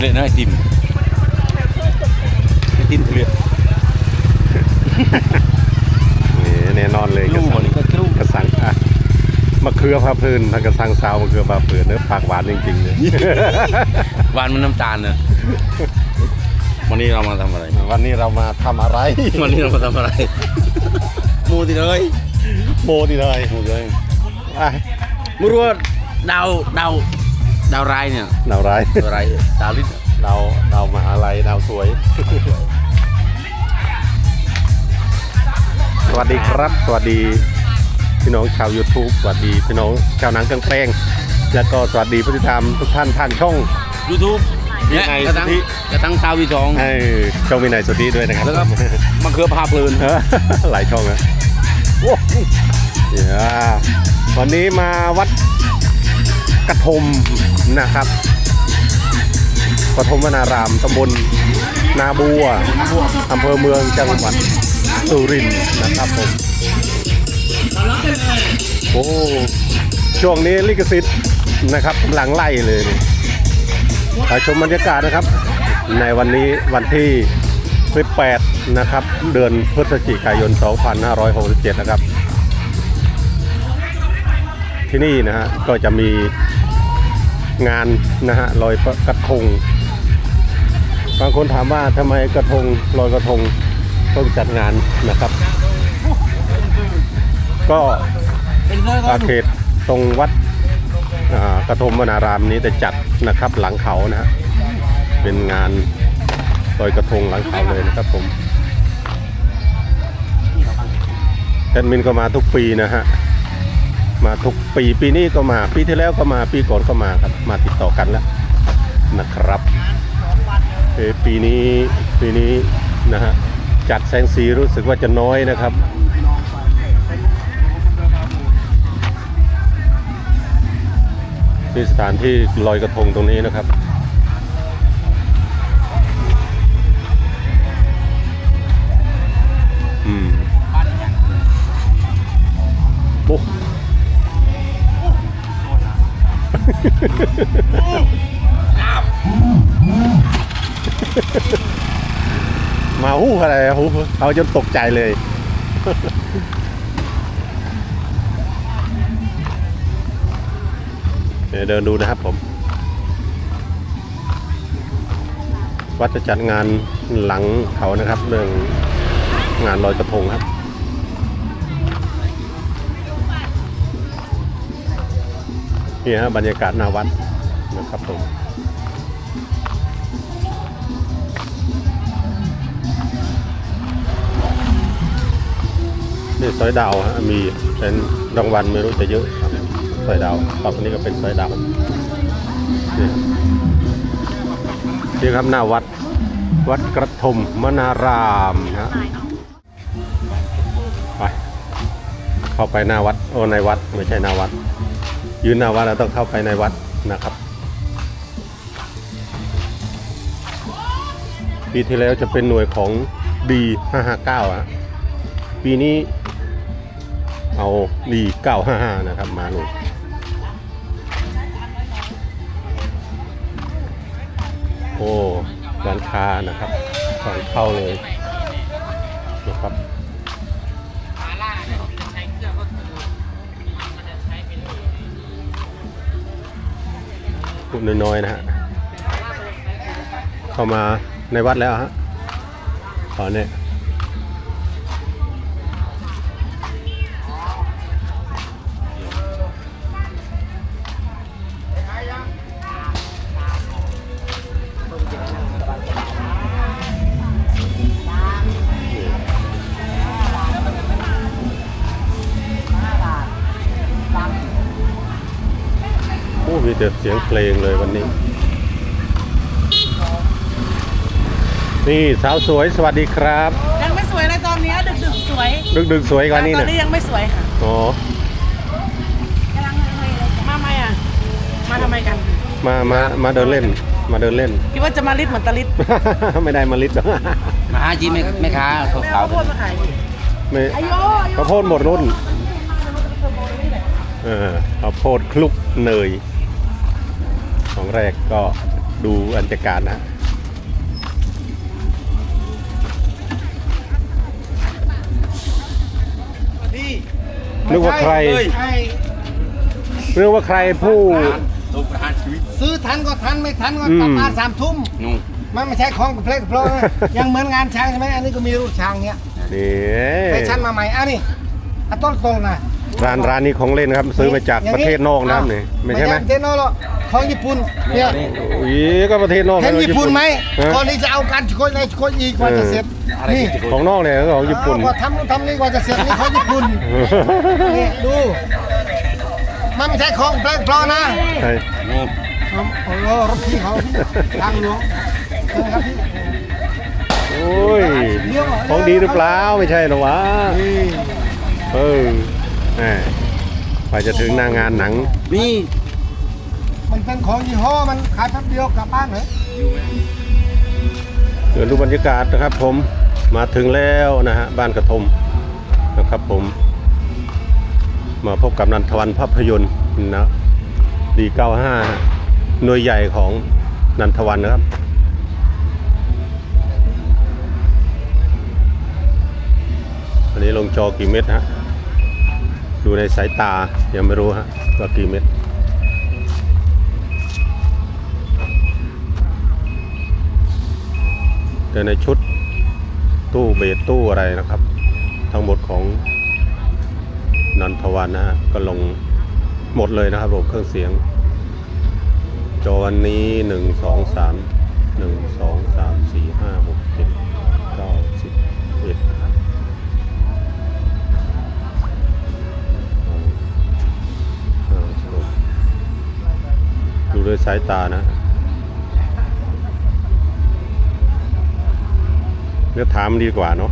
เละนะไอติมไอติมเละนี่แน่นอนเลยกระลูกสัมันงนี่ก็ลูกกระสังอะมะเขือพาเพลินทางกระสังสาวมะเขือพาเพลินเนื้อปากหวานจริงๆเลยหวานมันน้ำตาลเนอะวันนี้เรามาทำอะไร วันนี้เรามาทำอะไรวันนี้เรามาทำอะไรมูติเลยโมดีเลยมูเลยอะไม่รู้ว่าดาวดาวดาวร้ายเนี่ย หนาวร้ายดาวร้ายดาวลิศ เราเรามาอะไรเราสวย สวัสดีครับ สวัสดีพี่น้องชาว YouTube สวัสดีพี่น้องชาวหนังกลางแปลง แล้วก็สวัสดีผู้ติดตามทุกท่านผ่านช่องยูทูบวิเนี่ยนัยกระทั่งสุทธิกระทั่งชาววีสองให้ช่องวินัยสุทธิด้วยนะครับ แล้วก็มะเขือพาเพลินเออหลายช่องนะโอ้เดี๋ยววันนี้มาวัดกระทมนะครับ กระทมวนารามตำบลนาบัวอำเภอเมืองจังหวัดสุรินทร์นะครับผมโอ้ช่วงนี้ลิขสิทธิ์นะครับกำลังไล่เลยไปชมบรรยากาศนะครับ ในวันนี้วันที่ 18 นะครับ เดือนพฤศจิกายน 2567 นะครับ ที่นี่นะฮะก็จะมีงานนะฮะลอยกระทง บางคนถามว่าทำไมกระทงลอยกระทงต้องจัดงานนะครับ ก็เป็นเรื่อาเขตตรงวัดกระทมวนารามนี้จะจัดนะครับหลังเขานะฮะเป็นงานลอยกระทงหลังเขาเลยนะครับผมแอดมินก็มาทุกปีนะฮะมาทุกปีปีนี้ก็มาปีที่แล้วก็มาปีก่อนก็มาครับมาติดต่อกันแล้วนะครับ ปีนี้ปีนี้นะฮะจัดแสงสีรู้สึกว่าจะน้อยนะครับนี่สถานที่ลอยกระทงตรงนี้นะครับอืมโอ้ มาหู้อะไรหูเอาจนตกใจเลยเดี๋ยวเดินดูนะครับผม วัดจะจัดงานหลังเขานะครับ เรื่องงานลอยกระทงครับนี่ฮะบรรยากาศหน้าวัดนะครับผม นี่สอยดาวฮะมีเป็นรางวัลไม่รู้จะเยอะครับสอยดาวฝั่นี้ก็เป็นสอยดาวนี่นี่ครับหน้าวัดวัดกระทมมนารามนะฮะไปเข้าไปหน้าวัดโอ้ในวัดไม่ใช่หน้าวัด ยืนหน้าวัดเราต้องเข้าไปในวัดนะครับ ปีที่แล้วจะเป็นหน่วยของดี559อะปีนี้ เอาดี955 นะครับ มาหนุโอ้ร้านค้านะครับก่อนเข้าเลยนะครับพูดน้อยๆนะฮะ เข้ามาในวัดแล้วฮะขอเนี่ แต่เสียงเพลงเลยวันนี้ นี่สาวสวยสวัสดีครับ ยังไม่สวยเลยตอนเนี้ยดึกดึกๆสวยดึกดึกๆสวยกว่านี้ตอนะนนี้ยังไม่สวยค่ะอ๋อกำลังเลยมาไหมอะ มาทำไมกัน มามามาเดินเล่น มาเดินเล่น คิดว่าจะมาลิดเหมือนตะลิดไม่ได้มาลิดหรอกมาหาจีแม่แม่ค้าขาวเอาๆโพดมาขายดิไม่อายุอายุข้าวโพดหมดรุ่นเออข้าวโพดคลุกเนยของ แรกก็ดูบรรยากาศนะนึกว่าใครนึกว่าใครผู้ลูกประธานชีวิตซื้อทันก็ทันไม่ทันก็อืมกลับบ้านสามทุ่มนุ่งมันไม่ใช่ของเพลกเพลานะยังเหมือนงานช้างใช่ไหมอันนี้ก็มีรูปช้างเนี้ยนี่ไปชั้นมาใหม่อะนี่อะต้นตรงนะ ร้านร้านนี้ของเล่นครับ ซื้อมาจากย่งประเทศนอกนะครับนี่ไม่ใช่ไหมประเทศนอกหรอกของญี่ปุ่นเนี่ยอีก็ประเทศนอกเห็นญี่ปุ่นไหมฮะก่อนที่จะเอาการช่วยในช่วยอีกกว่าจะเสร็จนี่ของนอกเลยก็ของญี่ปุ่นเอาก็ทำนู่นทำนี่กว่าจะเสร็จนี่ของญี่ปุ่นนี่ดูมันไม่ใช่ของแปลกเพลานะใช่นุ่งเอาเอารถพี่เขาพี่ทางหลวงเชิญครับพี่โอ้ย ของดีหรือเปล่าไม่ใช่หรอวะเออ แหมไปจะถึงหน้างานหนัง นี่มันเป็นของยี่ห้อมันขายแป๊บเดียวกลับบ้านเหรอเดี๋ยวดูบรรยากาศนะครับ ผมมาถึงแล้วนะฮะบ้านกระทมนะครับผม มาพบกับนันทวันภาพยนตร์นะดี95หน่วยใหญ่ของนันทวันนะครับอันนี้ลงจอกี่เม็ดฮะ ดูในสายตายังไม่รู้ฮะว่ากี่เม็ดแต่ในชุดตู้เบสตู้อะไรนะครับ ทั้งหมดของนันทวันนะฮะก็ลงหมดเลยนะครับผมเครื่องเสียง จอวันนี้หนึ่งสองสามหนึ่งสองสามสี่ห้าหกเจ็ด ดูด้วยสายตานะเลือกถามดีกว่าเนาะ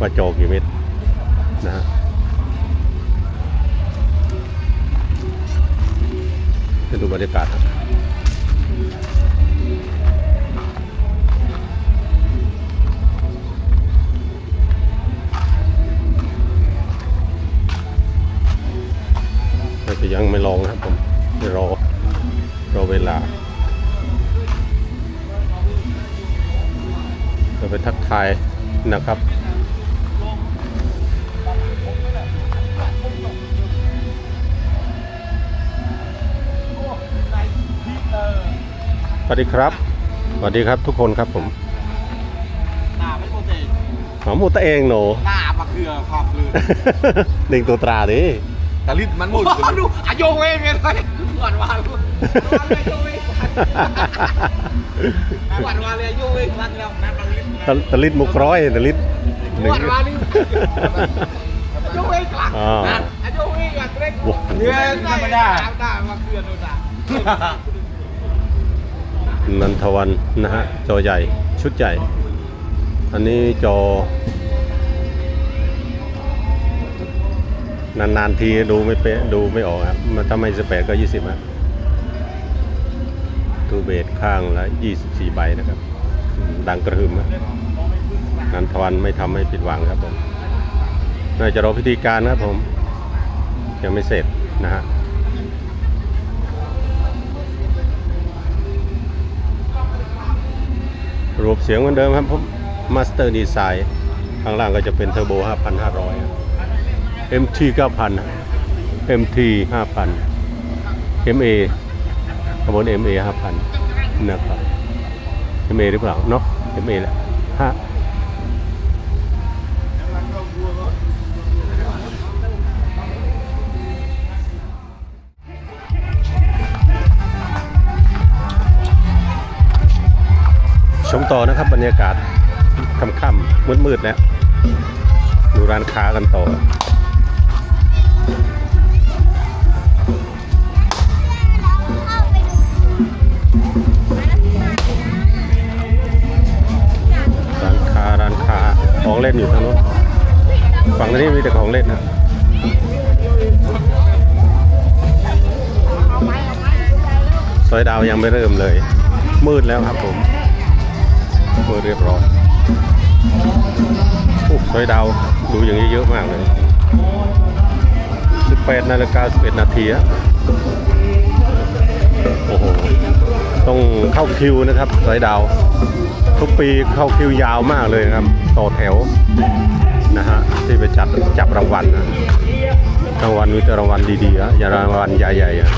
ว่าโจกี่เม็ดนะฮะจะดูบรรยากาศครับ นะครับ สวัสดีครับ สวัสดีครับทุกคนครับผมตาไม่โปรเตหอมหมูตะเองหนูตามาเคือขอบลือหนึ่งตัวตราดิตะลิดมันมุดดูอาโยเว้ยเมียไทยหวานหวานหวานหวานเลยอาโยเว้ยรักแล้วนับรังลิ้น ตะตะลิดมุกร้อยตะลิดหนึ่งหวานหวานนี่อาโยเว้ยกลักอ่าอาโยเว้ยกลักเล็กโอ้โหเนื้อธรรมดาตามาเคือดูตานันทวันนะฮะจอใหญ่ชุดใหญ่ อันนี้จอ นานๆทีดูไม่เป๊ะดูไม่ออกครับมันถ้าไม่สิบแปดก็ยี่สิบฮะตูเบสข้างละยี่สิบสี่ใบนะครับอืม ดังกระหึ่มนันทวันไม่ทำให้ผิดหวังครับผมน่าจะรอพิธีการนะครับผม ยังไม่เสร็จนะฮะรูปเสียงเหมือนเดิมครับผมมาสเตอร์ดีไซน์ข้างล่างก็จะเป็นเทอร์โบ 5,500ครับ MT 9,000 MT 5,000 MA ขบวน MA 5,000 นะครับ MA หรือเปล่าเนาะ MA แหละฮะชมต่อนะครับบรรยากาศค่ำๆมืดๆแล้วดูร้านค้ากันต่อ ล่นอยู่ทางโน้นฝั่งนี้มีแต่ของเล่นนะซอยดาวยังไม่เริ่มเลย มืดแล้วครับผมมืดเรียบร้อยโอ้ซอยดาวดูอย่างนี้เยอะมากเลย 18นาฬิกา11นาทีอะโอ้โห ต้องเข้าคิวนะครับสอยดาว ทุกปีเข้าคิวยาวมากเลยนะครับต่อแถวนะฮะที่ไปจับจับรางวัลนะรางวัลมีแต่รางวัลดีๆอะอย่ารางวัลใหญ่ๆอะ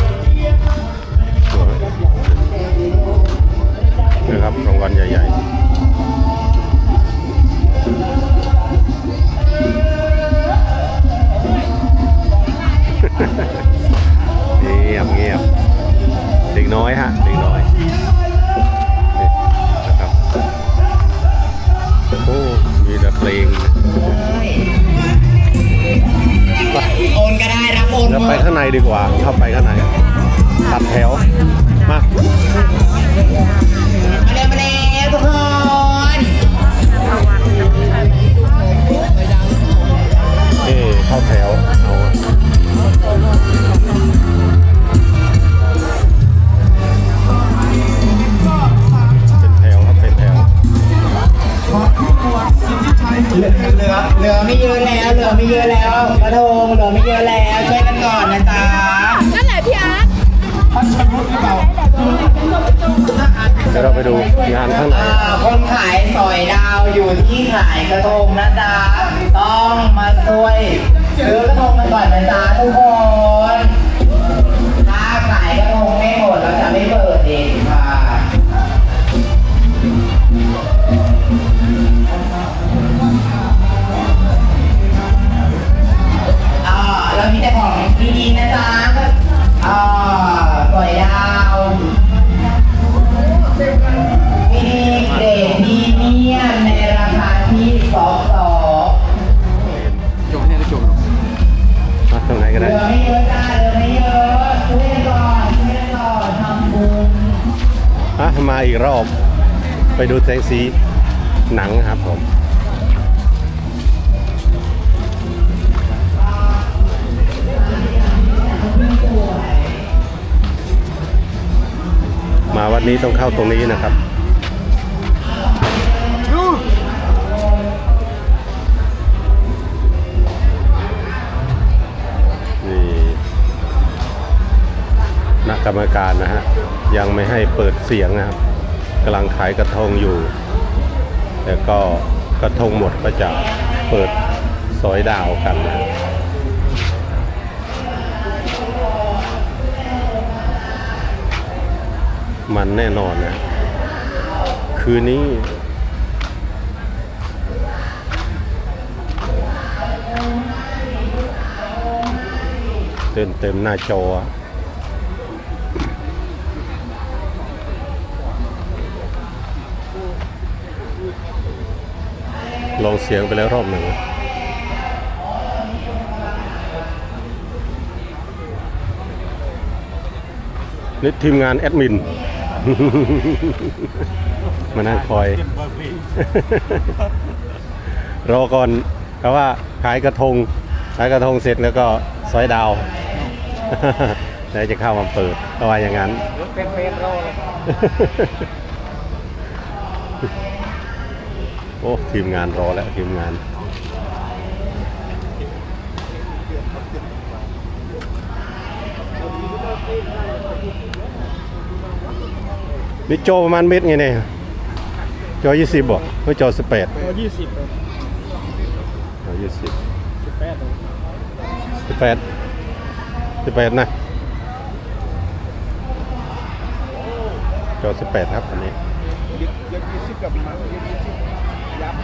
นะครับรางวัลใหญ่ ๆ อะแล้วเหลือไม่เยอะแล้วกระทงเหลือไม่เยอะแล้วช่วยกันก่อนนะจ๊ะนั่นแหละพี่อาร์ตเดี๋ยวเราไปดูงานข้างในอ่าคนขายสอยดาวอยู่ที่ขายกระทงนะจ๊ะต้องมาช่วยซื้อกระทงกันก่อนนะจ๊ะทุกคนถ้าขายกระทงไม่หมดเราจะไม่เปิดเอง มาอีกรอบ ไปดูแสงสีหนังครับผมมาวันนี้ต้องเข้าตรงนี้นะครับ นี่นักกรรมการนะฮะ ยังไม่ให้เปิดเสียงนะครับกำลังขายกระทงอยู่ แต่ก็กระทงหมดก็จะเปิดสอยดาวกันนะมันแน่นอนนะ คืนนี้เต็มเต็มหน้าจอ ลองเสียงไปแล้วรอบหนึ่งนี่ทีมงานแอดมิน มานั่งคอย รอก่อนเพราะว่าขายกระทง ขายกระทงเสร็จแล้วก็ซอยดาวแล้วจะเข้ามาเปิดก็ว่าอย่างนั้นเป็นเฟซโโอ้ทีมงานรอแล้วทีมงานนี่โจประมาณเม็ดไงเนี่ยจอยี่สิบบ่ไม่จอสิบแปดยี่สิบจอยี่สิบสิบแปดสิบแปดสิบแปดนะจอสิบแปดครับอันนี้ยังยี่สิบกับมัน ยี่สิบยับ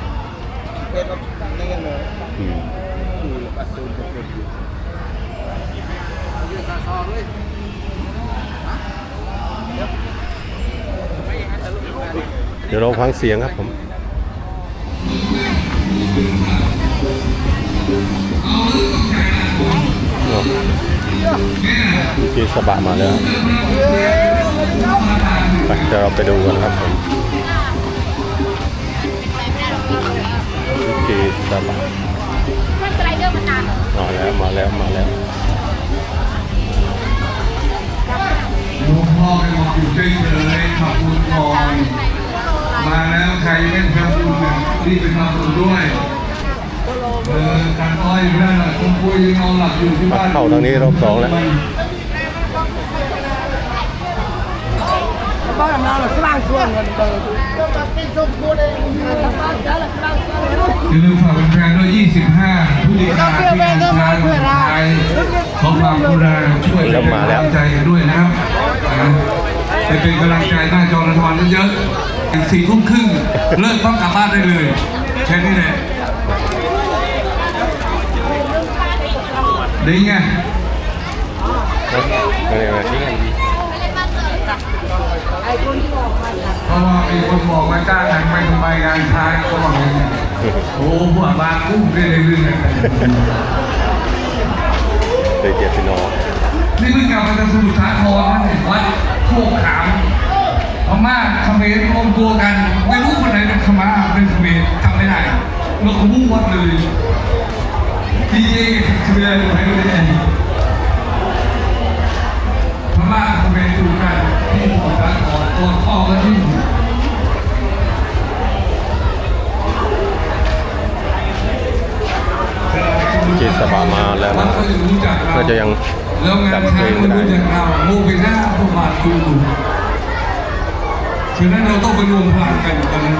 เป็นแบบนี้กันเลยอืมดูอัศวินเป็นอยู่เดี๋ยวเราฟังเสียงครับผมโอ้พี่สบะมาแล้วไปเดี๋ยวเราไปดูกันครับผม พี่สบะมันสไลเดอร์มันานมาแล้วมาแล้วมาแล้วหลวงพ่อไม่บอกอยู่เฉยขอบคุณก่อนมาแล้วใครไม่ทำบุญเนี่รีบไปทำบุญด้วยเออการอ้อยอยู่นั่นน่ะคุณคุยนอนหลับอยู่ที่บ้านเข้าทางนี้รอบสองแล้ว อย่าลืมฝากแฟนๆด้วย 25ผู้ดีขาที่งานช้างสุดท้ายขอความกรุณาช่วยเริ่มาแล้วกำงใจกันด้วยนะครับไปเป็นกำลังใจหน้าจอละครเยอะๆสี่ทุ่มครึ่งเลิกต้องกลับบ้านได้เลยแค่นี้แหละดีไง อะไรอะไรเพราะว่ามีคนบอกว่าจ้างหนังไปทำไมงานช้างก็บอกอย่างนี้โอ้โหหัวบางกุ้งได้เลยเรื่องนี้เด็กเกียรติพี่น้องนี่เพิ่งกลับมาจากสมุทรสาครนะเนี่ยวัดโคกขามพม่าเขมรรวมตัวกันไม่รู้คนไหนเป็นขม่าเป็นเขมรจำไม่ได้เราขบุ้งวัดเลยดีเจเขมรไม่รู้ได้พม่าเขมรดูกัน ที่สมุทรสาครตัวข้อกันที่เจสบามาแล้วมันะนก็จะรู้จักเราก็จะยังแล้วงานช้างมันรู้จักเราโมบิน่าพวกบาทคูฉะนั้นเราต้องไปรวมพลังกันตอนนั้น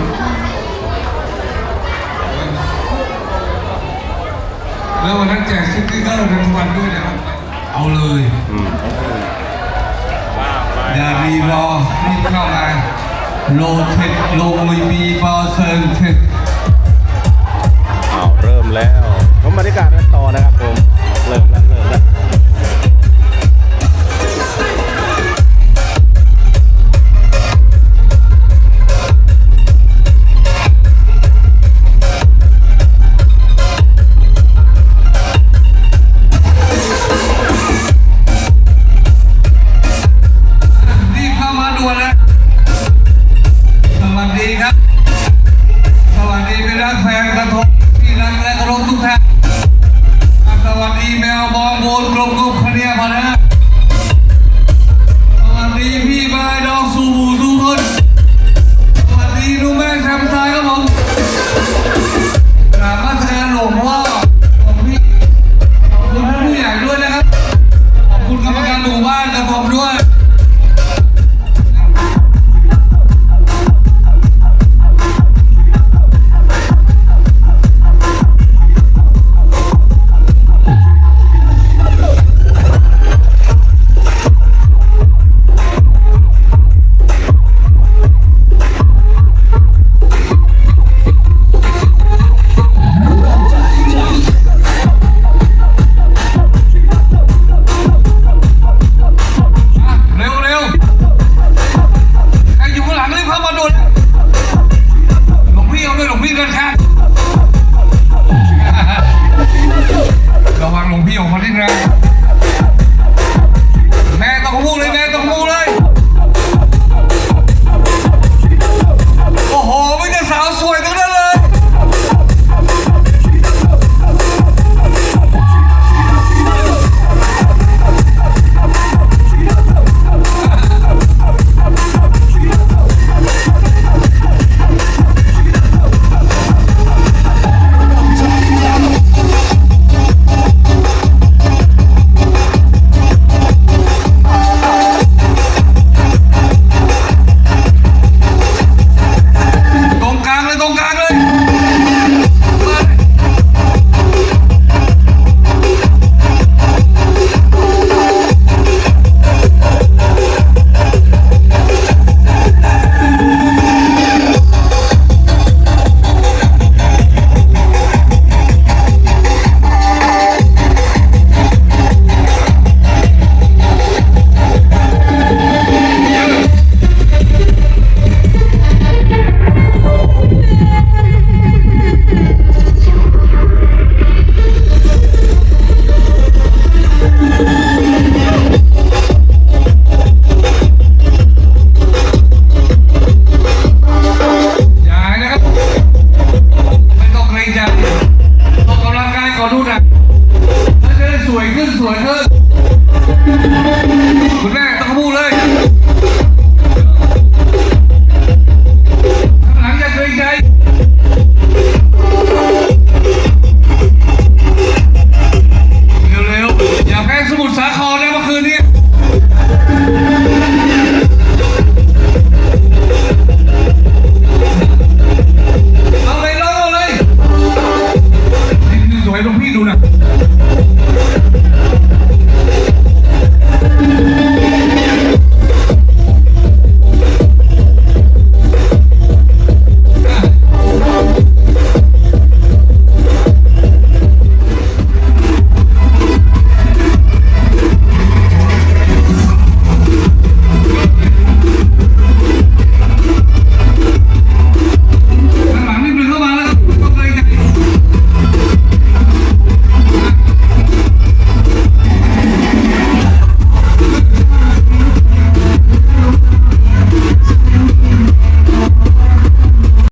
แล้ววันนั้นแจกสติ๊กเกอร์ทั้งวันด้วยนะครับ เอาเลย อืม อย่ารีรอรีบเข้ามา โลเทคโลมีบีบอเซิร์นเทคอ้าวเริ่มแล้วผมบรรยากาศกันต่อนะครับผม เริ่มแล้วเริ่มแล้ว